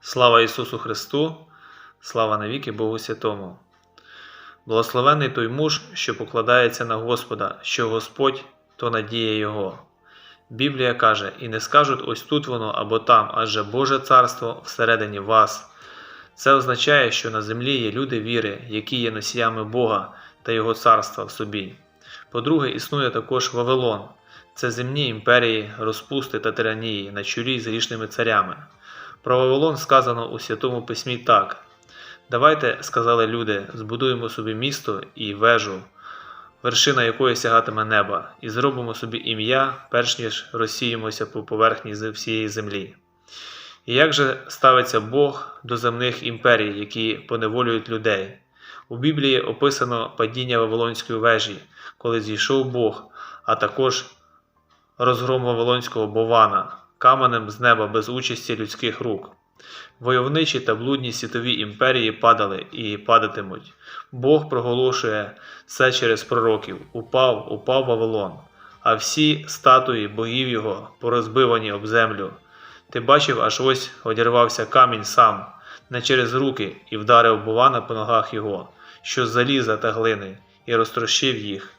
Слава Ісусу Христу, слава навіки Богу Святому. Благословений той муж, що покладається на Господа, що Господь то надія Його. Біблія каже: І не скажуть ось тут воно або там, адже Боже царство всередині вас. Це означає, що на землі є люди віри, які є носіями Бога та Його царства в собі. По-друге, існує також Вавилон. Це земні імперії, розпусти та тиранії на чолі з грішними царями. Про Вавилон сказано у Святому Письмі так: Давайте, сказали люди, збудуємо собі місто і вежу, вершина якої сягатиме неба, і зробимо собі ім'я, перш ніж розсіємося по поверхні всієї землі. І як же ставиться Бог до земних імперій, які поневолюють людей? У Біблії описано падіння Вавилонської вежі, коли зійшов Бог, а також розгром Вавилонського бована, каменем з неба без участі людських рук. Войовничі та блудні світові імперії падали і падатимуть. Бог проголошує це через пророків: упав, упав Вавилон, а всі статуї богів його порозбивані об землю. Ти бачив, аж ось одірвався камінь сам, не через руки, і вдарив Бована по ногах його, що з заліза та глини, і розтрощив їх,